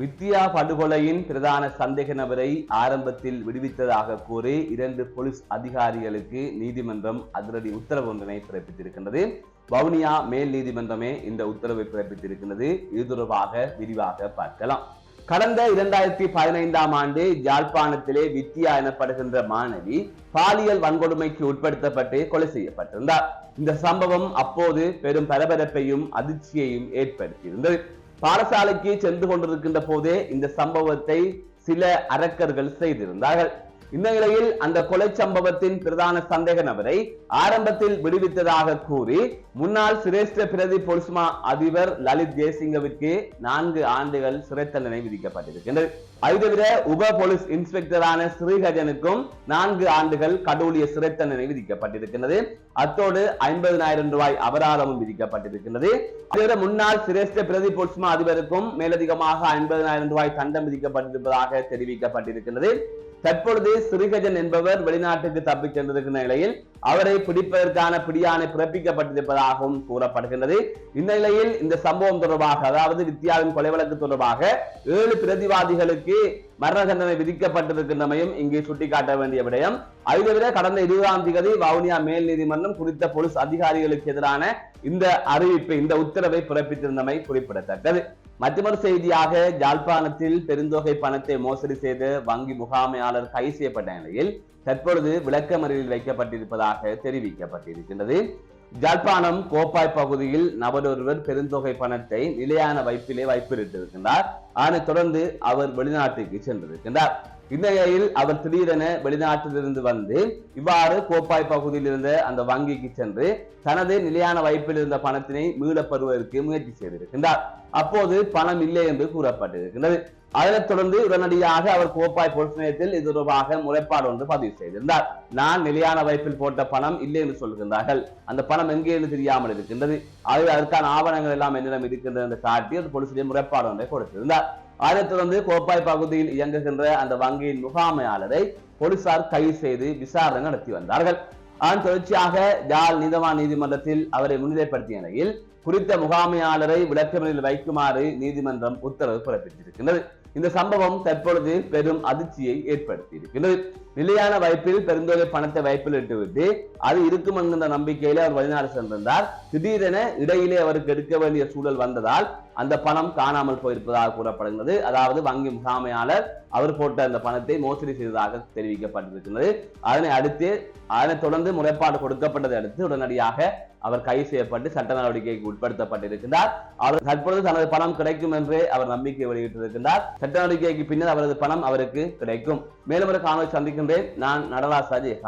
வித்யா படுகொலையின் பிரதான சந்தேக நபரை ஆரம்பத்தில் விடுவித்ததாக கூறி இரண்டு போலீஸ் அதிகாரிகளுக்கு நீதிமன்றம் அதிரடி உத்தரவு ஒன்றினை பிறப்பித்திருக்கின்றது. வவுனியா மேல் நீதிமன்றமே இந்த உத்தரவை பிறப்பித்திருக்கின்றது. இது தொடர்பாக விரிவாக பார்க்கலாம். கடந்த இரண்டாயிரத்தி பதினைந்தாம் ஆண்டு யாழ்ப்பாணத்திலே வித்யா எனப்படுகின்ற மாணவி பாலியல் வன்கொடுமைக்கு உட்படுத்தப்பட்டு கொலை செய்யப்பட்டிருந்தார். இந்த சம்பவம் அப்போது பெரும் பரபரப்பையும் அதிர்ச்சியையும் ஏற்படுத்தியிருந்தது. பாடசாலைக்கு சென்று கொண்டிருக்கின்ற போதே இந்த சம்பவத்தை சில அரக்கர்கள் செய்திருந்தார்கள். இந்த நிலையில் அந்த கொலை சம்பவத்தின் பிரதான சந்தேக நபரை ஆரம்பத்தில் விடுவித்ததாக கூறி முன்னாள் சிரேஷ்ட பிரதி பொலிஸ்மா அதிபர் லலித் ஜெயசிங்கவிற்கு நான்கு ஆண்டுகள் சிறை தண்டனை விதிக்கப்பட்டிருக்கின்றது. அது தவிர உப போலீஸ் இன்ஸ்பெக்டரான ஸ்ரீகஜனுக்கும் நான்கு ஆண்டுகள் கடூழிய சிறை தண்டனை விதிக்கப்பட்டிருக்கின்றது. அத்தோடு ஐம்பதனாயிரம் ரூபாய் அபராதமும் விதிக்கப்பட்டிருக்கின்றது. அதோட முன்னாள் சிரேஷ்ட பிரதி பொலிஸ்மா அதிபருக்கும் மேலதிகமாக ஐம்பதனாயிரம் ரூபாய் தண்டம் விதிக்கப்பட்டிருப்பதாக தெரிவிக்கப்பட்டிருக்கின்றது. தற்பொழுது சிறிகஜன் என்பவர் வெளிநாட்டுக்கு தப்பிச் சென்றிருக்கின்ற நிலையில் அவரை பிடிப்பதற்கான பிடியானை பிறப்பிக்கப்பட்டிருப்பதாகவும் கூறப்படுகின்றது. இந்த நிலையில் இந்த சம்பவம் தொடர்பாக அதாவது வித்யாவின் கொலை வழக்கு தொடர்பாக ஏழு பிரதிவாதிகளுக்கு மரண தண்டனை விதிக்கப்பட்டிருக்கின்றமையும் இங்கே சுட்டிக்காட்ட வேண்டிய விடயம். அதை தவிர கடந்த இருபதாம் தேதி வவுனியா மேல் நீதிமன்றம் குறித்த போலீஸ் அதிகாரிகளுக்கு எதிரான இந்த அறிவிப்பை இந்த உத்தரவை பிறப்பித்திருந்தமை குறிப்பிடத்தக்கது. மற்றொரு செய்தியாக ஜாழ்ப்பாணத்தில் பெருந்தொகை பணத்தை மோசடி செய்த வங்கி முகாமையாளர் கைது செய்யப்பட்ட நிலையில் தற்பொழுது விளக்கமறியலில் வைக்கப்பட்டிருப்பதாக தெரிவிக்கப்பட்டிருக்கின்றது. ஜாழ்ப்பாணம் கோப்பாய் பகுதியில் நபரொருவர் பெருந்தொகை பணத்தை நிலையான வைப்பிலே வைப்பிலிட்டிருக்கின்றார். அதனைத் தொடர்ந்து அவர் வெளிநாட்டுக்கு சென்றிருக்கின்றார். இந்நிலையில் அவர் திடீரென வெளிநாட்டிலிருந்து வந்து இவ்வாறு கோப்பாய் பகுதியில் இருந்த அந்த வங்கிக்கு சென்று தனது நிலையான வைப்பில் இருந்த பணத்தினை மீளப்பெறுவதற்கு முயற்சி செய்திருக்கின்றார். அப்போது பணம் இல்லை என்று கூறப்பட்டிருக்கின்றது. அதனைத் தொடர்ந்து உடனடியாக அவர் கோப்பாய் போலீஸ் நிலையத்தில் இது தொடர்பாக முறைப்பாடு ஒன்று பதிவு செய்திருந்தார். நான் நிலையான வைப்பில் போட்ட பணம் இல்லை என்று சொல்கின்றார்கள். அந்த பணம் எங்கே என்று தெரியாமல் இருக்கின்றது. அது அதற்கான ஆவணங்கள் எல்லாம் என்னிடம் இருக்கின்றது என்று காட்டி அந்த போலீசிலே முறைப்பாடு ஒன்றை கொடுத்திருந்தார். அதைத் தொடர்ந்து கோப்பாய் பகுதியில் இயங்குகின்ற அந்த வங்கியின் முகாமையாளரை போலீசார் கைது செய்து விசாரணை நடத்தி வந்தார்கள். அதன் தொடர்ச்சியாக ஜாழ் நீதவான் நீதிமன்றத்தில் அவரை முன்னிலைப்படுத்திய நிலையில் குறித்த முகாமையாளரை விளக்கமறியலில் வைக்குமாறு நீதிமன்றம் உத்தரவு பிறப்பித்திருக்கின்றது. இந்த சம்பவம் தற்பொழுது பெரும் அதிர்ச்சியை ஏற்படுத்தி இருக்கின்றது நிலையான வைப்பில் பெருந்தொகை பணத்தை வைப்பில் இட்டுவிட்டு அது இருக்கும் என்கின்ற நம்பிக்கையில அவர் வெளிநாடு சென்றிருந்தார். திடீரென இடையிலே அவருக்கு எடுக்க வேண்டிய சூழல் வந்ததால் அந்த பணம் காணாமல் போயிருப்பதாக கூறப்படுகிறது அதாவது வங்கி முகாமையாளர் அவர் போட்ட அந்த பணத்தை மோசடி செய்ததாக தெரிவிக்கப்பட்டிருக்கிறது அதனை அடுத்து அதனைத் தொடர்ந்து முறைப்பாடு கொடுக்கப்பட்டதை அடுத்து உடனடியாக அவர் கைது செய்யப்பட்டு சட்ட நடவடிக்கைக்கு உட்படுத்தப்பட்டிருக்கிறார் அவர் தற்பொழுது தனது பணம் கிடைக்கும் என்று அவர் நம்பிக்கை வெளியிட்டிருக்கின்றார். சட்ட நடவடிக்கைக்கு பின்னர் அவரது பணம் அவருக்கு கிடைக்கும். மேலும் ஒரு காணொலி சந்திக்கின்றேன். நான் நடராஜ் அஜய்